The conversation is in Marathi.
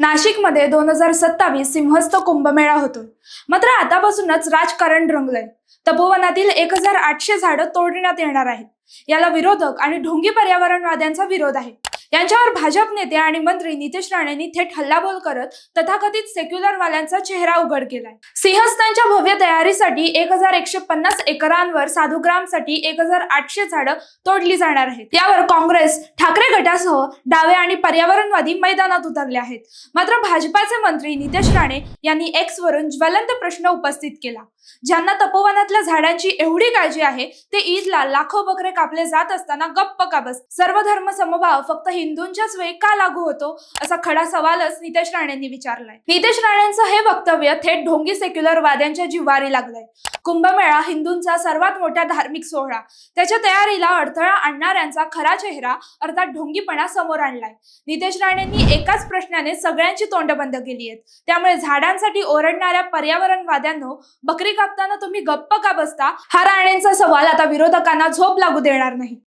नाशिकमध्ये दोन हजार सत्तावीस सिंहस्थ कुंभमेळा होतो. मात्र आतापासूनच राजकारण रंगलंय. तपोवनातील एक हजार आठशे झाडं तोडण्यात येणार आहेत. याला विरोधक आणि ढोंगी पर्यावरणवाद्यांचा विरोध आहे. यांच्यावर भाजप नेते आणि मंत्री नितेश राणेंनी थेट हल्लाबोल करत तथाकथित सेक्युलर वाल्यांचा चेहरा उघड केलाय. सिंहस्थांच्या भव्य तयारीसाठी एक हजार एकशे पन्नास एकरांवर साधुग्रामसाठी एक हजार आठशे झाडं तोडली जाणार आहेत. यावर काँग्रेस ठाकरे गटासह डावे आणि पर्यावरणवादी मैदानात उतरले आहेत. मात्र भाजपाचे मंत्री नितेश राणे यांनी एक्स वरून ज्वलंत प्रश्न उपस्थित केला. ज्यांना तपोवनातल्या झाडांची एवढी काळजी आहे ते ईदला लाखो बकरे कापले जात असताना गप्प का बस? सर्व धर्म समभाव फक्त हिंदूंच्याच वेळी का लागू होतो? असा खडा सवालच नितेश राणेंनी विचारलाय. नितेश राणेंचं हे वक्तव्य थेट ढोंगी सेक्युलर वाद्यांच्या जिव्हारी लागलंय. कुंभमेळा हिंदूंचा सर्वात मोठा धार्मिक सोहळा. त्याच्या तयारीला अडथळा आणणाऱ्यांचा खरा चेहरा अर्थात ढोंगीपणा समोर आणलाय. नितेश राणेंनी एकाच प्रश्नाने सगळ्यांची तोंड बंद केली आहेत. त्यामुळे झाडांसाठी ओरडणाऱ्या पर्यावरणवाद्यांनो बकरी कापताना तुम्ही गप्प गप्प का बसता? हा राणेंचा सवाल आता विरोधकांना झोप लागू देणार नाही.